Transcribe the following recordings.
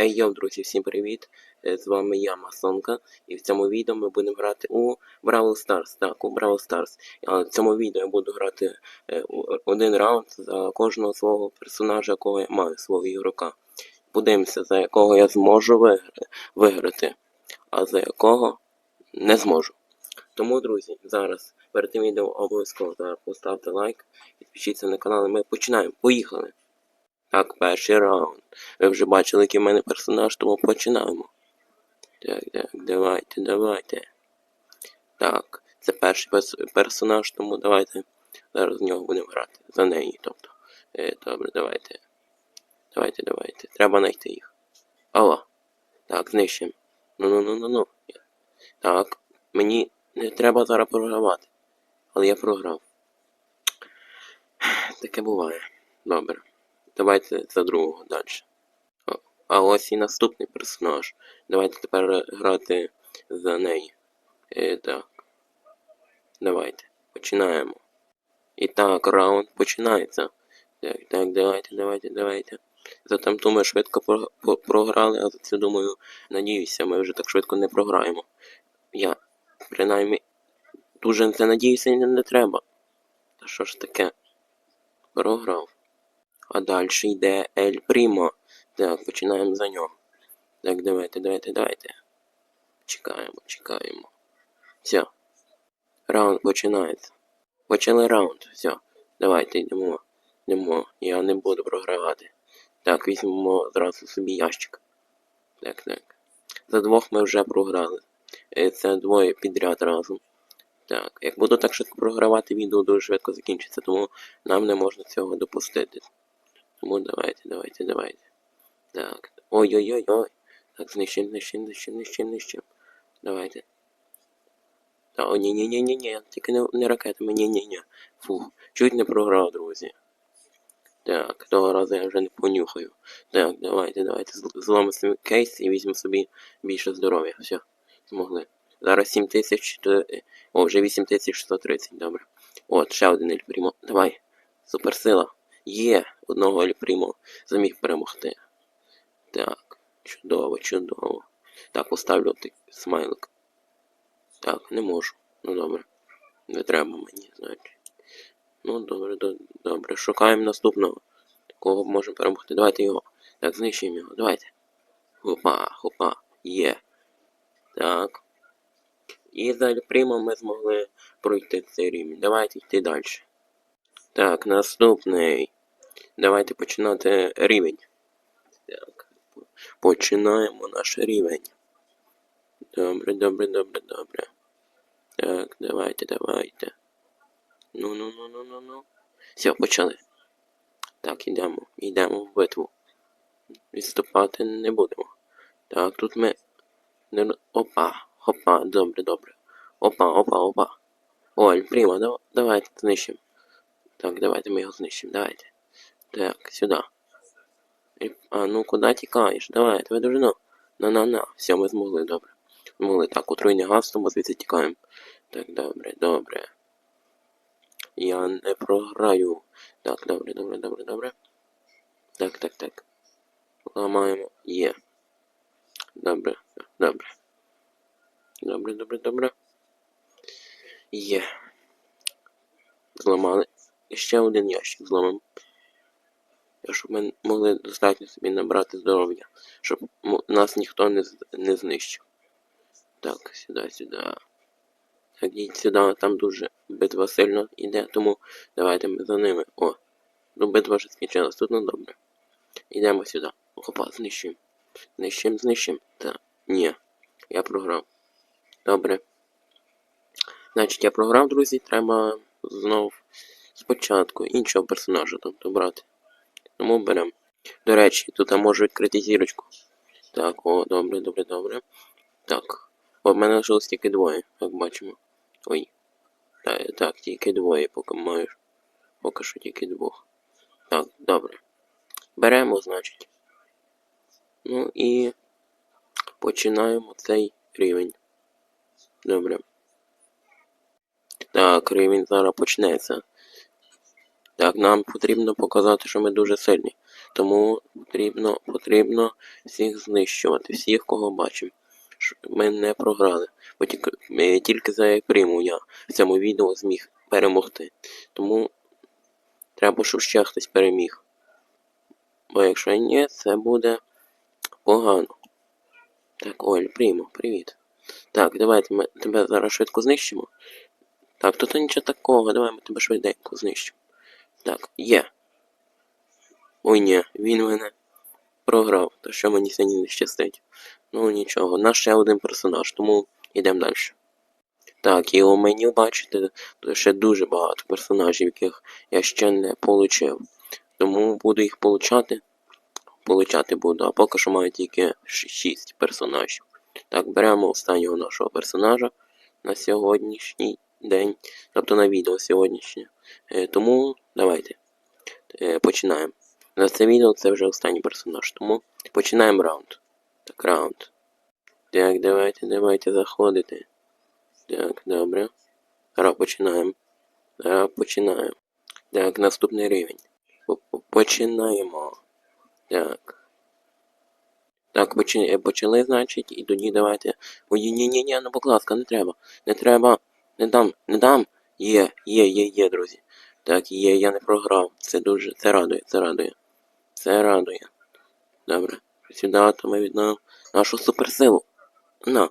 Ей йоу, друзі, всім привіт! Е, З вами я, Масонка, і в цьому відео ми будемо грати у Бравл Старс. Так, у Бравл Старс. В цьому відео я буду грати е, один раунд за кожного свого персонажа, якого я маю, свого ігрока. Подивимося, за якого я зможу виграти, а за якого не зможу. Тому, друзі, зараз перед тим відео обов'язково поставте лайк, підпишіться на канал, і ми починаємо. Поїхали! Так, перший раунд. Ви вже бачили, який в мене персонаж, тому починаємо. Так, так, давайте, давайте. Так, це перший перс- персонаж, тому давайте зараз з нього будемо грати. За неї, тобто. Е, добре, давайте. Давайте, давайте. Треба знайти їх. Алло. Так, знищимо. Ну-ну-ну-ну-ну. Так, мені не треба зараз програвати. Але я програв. Таке буває. Добре. Давайте за другого далі. А ось і наступний персонаж. Давайте тепер грати за неї. Е, так. Давайте. Починаємо. І так, раунд починається. Так, так, давайте, давайте, давайте. За тамту ми швидко про- по- програли, а за це думаю, надіюся, ми вже так швидко не програємо. Я, принаймні, дуже це надіюся не треба. Та що ж таке? Програв. А далі йде Ель Прімо. Так, починаємо за нього. Так, давайте, давайте, давайте. Чекаємо, чекаємо. Все. Раунд починається. Почали раунд. Все. Давайте йдемо. Йдемо. Я не буду програвати. Так, візьмемо зразу собі ящик. Так, так. За двох ми вже програли. Е, Це двоє підряд разом. Так, як буду так швидко програвати, відео дуже швидко закінчиться, тому нам не можна цього допустити. Тому давайте, давайте, давайте. Так. Ой-ой-ой-ой. Так, знищим, знищим, знищим, знищим, знищим. Давайте. Та, о, ні, ні, ні, ні, ні. Тільки не, не ракетами, ні, ні, ні. Фух, чуть не програв, друзі. Так, того разу я вже не понюхаю. Так, давайте, давайте. Зл- Зламимо кейс і візьмемо собі більше здоров'я. Все, змогли. Зараз 7000, то- о, вже 8630, добре. От, ще один Ель Прімо. Давай. Суперсила. Є, одного Ель Прімо заміг перемогти. Так, чудово, чудово. Так, поставлю той смайлик. Так, не можу. Ну добре. Не треба мені, значить. Ну, добре, добре. Шукаємо наступного. Кого можемо перемогти. Давайте його. Так, знищуємо його. Давайте. Хопа, хопа. Є. Так. І за Прімо ми змогли пройти цей рівень. Давайте йти далі. Так, наступний. Давайте починати рівень. Так. Починаємо наш рівень. Добре, добре, добре, добре. Так, давайте, давайте. Ну, ну, ну, ну, ну, ну. Все, почали. Так, йдемо, йдемо в битву. Відступати не будемо. Так, тут ми. Опа, опа, добре, добре. Опа, опа, опа. Оль, прямо, давайте знищимо. Так, давайте ми його знищимо, давайте. Так, сюди. І- А ну куди тікаєш? Давай, давай дружину. На-на-на. Все, ми змогли, добре. Змогли. Так, отруйний газ, тому звідси тікаємо. Так, добре, добре. Я не програю. Так, добре, добре, добре, добре. Так, так, так. Ламаємо. Є. Добре, добре. Добре, добре, добре. Є. Зламали. Ще один ящик зламаємо. Щоб ми могли достатньо собі набрати здоров'я. Щоб нас ніхто не, не знищив. Так, сюди, сюди. Так, йдіть сюди, там дуже битва сильно йде, тому давайте ми за ними. О, ну битва вже скінчилась, тут ну добре. Йдемо сюди. Опа, знищимо. Знищимо, знищимо. Та, ні, я програв. Добре. Значить, я програв, друзі, треба знов спочатку іншого персонажа тобто брати. Тому беремо. До речі, тут я можу відкрити зірочку. Так, о, добре, добре, добре. Так. О, в мене лишилось тільки двоє, як бачимо. Ой. Так, так, тільки двоє, поки маєш. Поки що тільки двох. Так, добре. Беремо, значить. Ну і починаємо цей рівень. Добре. Так, рівень зараз почнеться. Так, нам потрібно показати, що ми дуже сильні. Тому потрібно, потрібно всіх знищувати, всіх, кого бачимо. Ми не програли. Бо тільки, тільки за приму я в цьому відео зміг перемогти. Тому треба, щоб ще хтось переміг. Бо якщо ні, це буде погано. Так, Оль, приймо, привіт. Так, давайте ми тебе зараз швидко знищимо. Так, тут нічого такого, давай ми тебе швиденько знищимо. Так, є. Ой ні, він мене програв, то що мені сьогодні не щастить. Ну нічого, наш ще один персонаж, тому йдемо далі. Так, і у меню бачите, ще дуже багато персонажів, яких я ще не получив. Тому буду їх получати. Получати буду, а поки що маю тільки 6 персонажів. Так, беремо останнього нашого персонажа на сьогоднішній день, тобто на відео сьогоднішнє. Е, тому давайте е, починаємо. За це відео це вже останній персонаж, тому починаємо раунд. Так, раунд. Так, давайте, давайте заходити. Так, добре. Зараз починаємо. Зараз починаємо. Так, наступний рівень. Починаємо. Так. Так, почи- е, почали, значить, і тоді давайте. Ой, ні, ні, ні, ну будь ласка, не треба. Не треба. Не дам, не дам. Є, є, є, є, друзі. Так, є, я не програв. Це дуже. Це радує, це радує. Це радує. Добре. Сюди, то ми віддамо нашу суперсилу. На.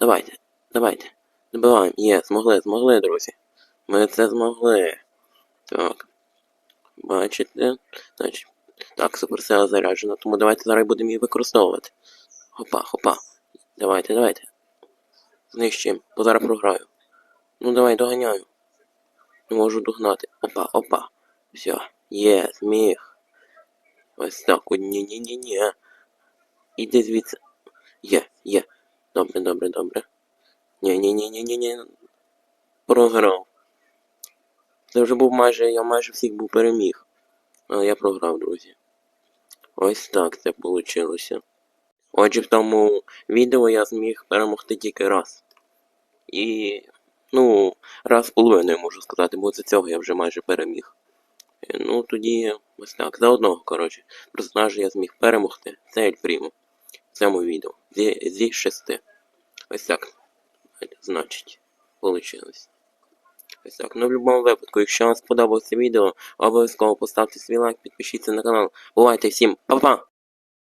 Давайте, давайте. Добиваємо. Є, змогли, змогли, друзі. Ми це змогли. Так. Бачите? Значить. Так, суперсила заряджена, тому давайте зараз будемо її використовувати. Хопа, хопа. Давайте, давайте. Знищуємо, бо зараз програю. Ну давай, доганяю. Не можу догнати. Опа, опа. Все. Є, зміг. Ось так. Ні-ні-ні-ні. Іди звідси. Є, є. Добре, добре, добре. Ні-ні-ні-ні-ні-ні. Програв. Це вже був майже, я майже всіх був переміг. Але я програв, друзі. Ось так це вийшло. Отже, в тому відео я зміг перемогти тільки раз. І, ну, раз з половиною можу сказати, бо за цього я вже майже переміг. Е, Ну, тоді ось так, за одного, коротше, персонажа я зміг перемогти. Це Ель Прімо. В цьому відео. Зі, зі шести. Ось так. Значить, вийшло. Ось так. Ну, в будь-якому випадку, якщо вам сподобалося відео, обов'язково поставте свій лайк, підпишіться на канал. Бувайте всім, па-па!